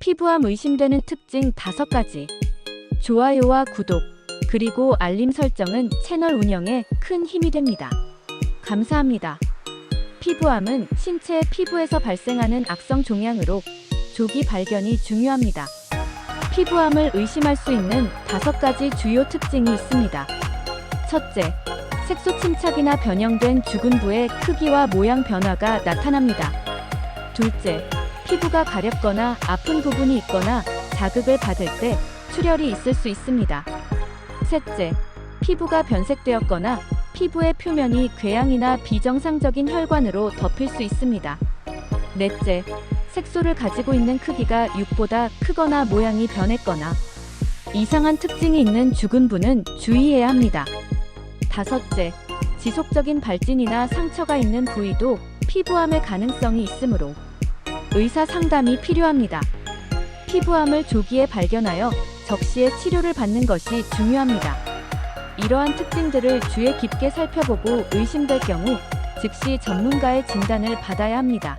피부암 의심되는 특징 5가지. 좋아요와 구독, 그리고 알림 설정은 채널 운영에 큰 힘이 됩니다. 감사합니다. 피부암은 신체 피부에서 발생하는 악성 종양으로 조기 발견이 중요합니다. 피부암을 의심할 수 있는 5가지 주요 특징이 있습니다. 첫째, 색소 침착이나 변형된 주근부의 크기와 모양 변화가 나타납니다. 둘째, 피부가 가렵거나 아픈 부분이 있거나 자극을 받을 때 출혈이 있을 수 있습니다. 셋째, 피부가 변색되었거나 피부의 표면이 궤양이나 비정상적인 혈관으로 덮일 수 있습니다. 넷째, 색소를 가지고 있는 크기가 6보다 크거나 모양이 변했거나 이상한 특징이 있는 주근부는 주의해야 합니다. 다섯째, 지속적인 발진이나 상처가 있는 부위도 피부암의 가능성이 있으므로 의사 상담이 필요합니다. 피부암을 조기에 발견하여 적시에 치료를 받는 것이 중요합니다. 이러한 특징들을 주의 깊게 살펴보고 의심될 경우 즉시 전문가의 진단을 받아야 합니다.